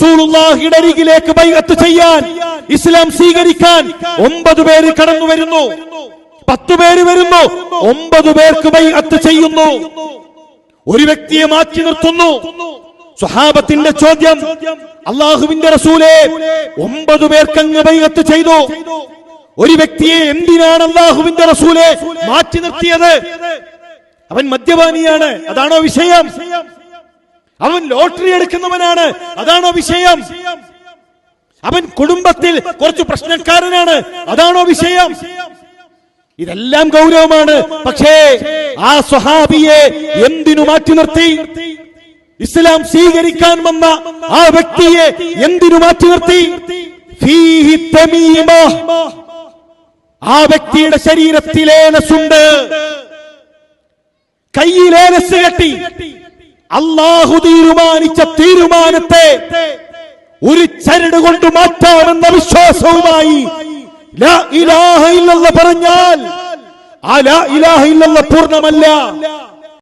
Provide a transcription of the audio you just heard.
റസൂലുള്ളാഹിയുടെ അരികിലേക്ക് ബൈഅത്ത് ചെയ്യാൻ ഇസ്ലാം സ്വീകരിക്കാൻ ഒമ്പത് പേര് കടന്നു വരുന്നു. പത്ത് പേര് വരുന്നു. ഒമ്പത് പേർക്ക് ബൈഅത്ത് ചെയ്യുന്നു. ഒരു വ്യക്തിയെ മാറ്റി നിർത്തുന്നു. സ്വഹാബത്തിന്റെ ചോദ്യം അള്ളാഹുവിന്റെ റസൂലെ ഒമ്പത് പേർക്കങ്ങ് ബൈഅത്ത് ചെയ്തു. ഒരു വ്യക്തിയെ എന്തിനാണ് അള്ളാഹുവിന്റെ റസൂലെ മാറ്റി നിർത്തിയത്? അവൻ മദ്യപാനിയാണ്. അതാണോ വിഷയം? അവൻ ലോട്ടറി എടുക്കുന്നവനാണ്. അതാണോ വിഷയം? അവൻ കുടുംബത്തിൽ കുറച്ച് പ്രശ്നക്കാരനാണ്. അതാണോ വിഷയം? ഇതെല്ലാം ഗൗരവമാണ്. പക്ഷേ ആ സ്വഹാബിയെ എന്തിനു മാറ്റി നിർത്തി? ഇസ്ലാം സ്വീകരിക്കാൻ വന്ന ആ വ്യക്തിയെ എന്തിനു മാറ്റി നിർത്തി. ആ വ്യക്തിയുടെ ശരീരത്തിലേനസുണ്ട്. കയ്യിലേനസ് കെട്ടി. അള്ളാഹു തീരുമാനിച്ച തീരുമാനത്തെ ഒരു ചരട് കൊണ്ട് മാറ്റാമെന്ന വിശ്വാസവുമായി പറഞ്ഞാൽ ആ ലാ ഇലാഹ ഇല്ലെന്ന പൂർണമല്ല.